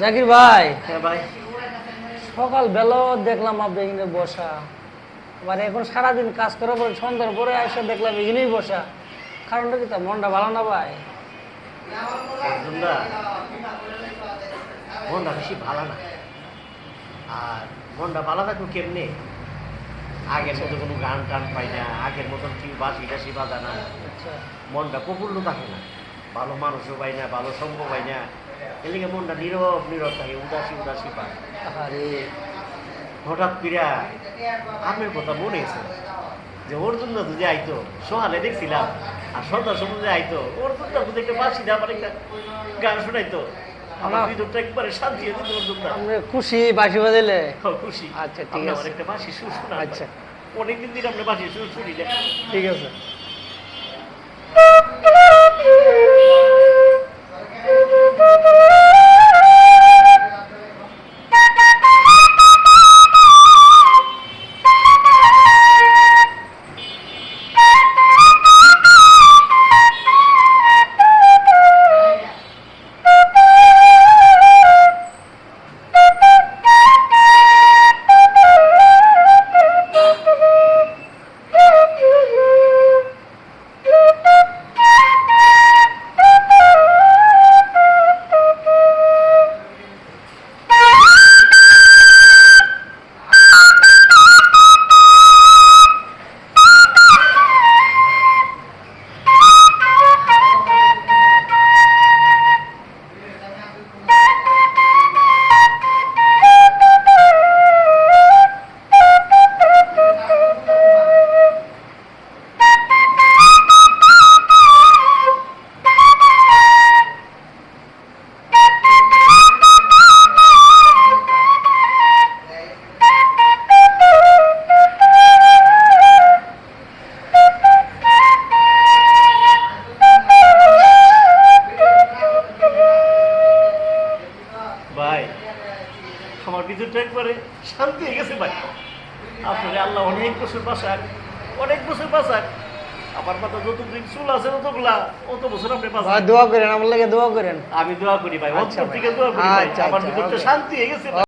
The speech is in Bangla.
জাকির ভাই। হ্যাঁ ভাই। সকাল বেলাও দেখলাম আপনি এখানে বসা। আবার এখন সারাদিন কাজ করার পরে সন্ধ্যার পরে এসে দেখলাম এখানেই বসা। কারণটা কি তা মনটা ভালো না ভাই? মনটা বেশি ভালো না। আর মনটা ভালো থাকব কেমনে? আগের মতো কোনো গান টান পাই না আগের মতন কি বাসি টাসি বাজা না। আচ্ছা। মনটা প্রফুল্ল থাকে না। ভালো মানুষও পাই না ভালো সঙ্গ পাই না। এদিকে মনটা নীরব নীরব থাকে উদাসী উদাসী পায় আরে হঠাৎ করে আপনার কথা মনে এসে যে অর্জুন দাদু যে আইতো সোহালে দেখছিলাম আর সন্ধ্যার সময় যে আইতো অর্জুন দাদু একটা বাসি না আমার একটা গান শোনাইতো। আমার আমার- ভিতরটা একবারে শান্তি হয়ে খুশি বাসি বাজাইলে। খুব খুশি। আচ্ছা, ঠিক আছে। একটা বাসি সুর আচ্ছা। অনেকদিন দিন আপনি বাসি সুর শুনি ঠিক আছে। আমার একবারে শান্তি হয়ে গেছে ভাই। আপনার আল্লাহ অনেক বছর বাসাক অনেক বছর বাসাক আমার মাথা যতদিন চুল আছে ততগুলা অত বছর আপনি দোয়া করেন আমার লাগে দোয়া করেন। আমি দোয়া করি ভাই আচ্ছা অন্তর। থেকে দোয়া করি আচ্ছা, আমার আচ্ছা, ভিতরটা শান্তি হয়ে গেছে।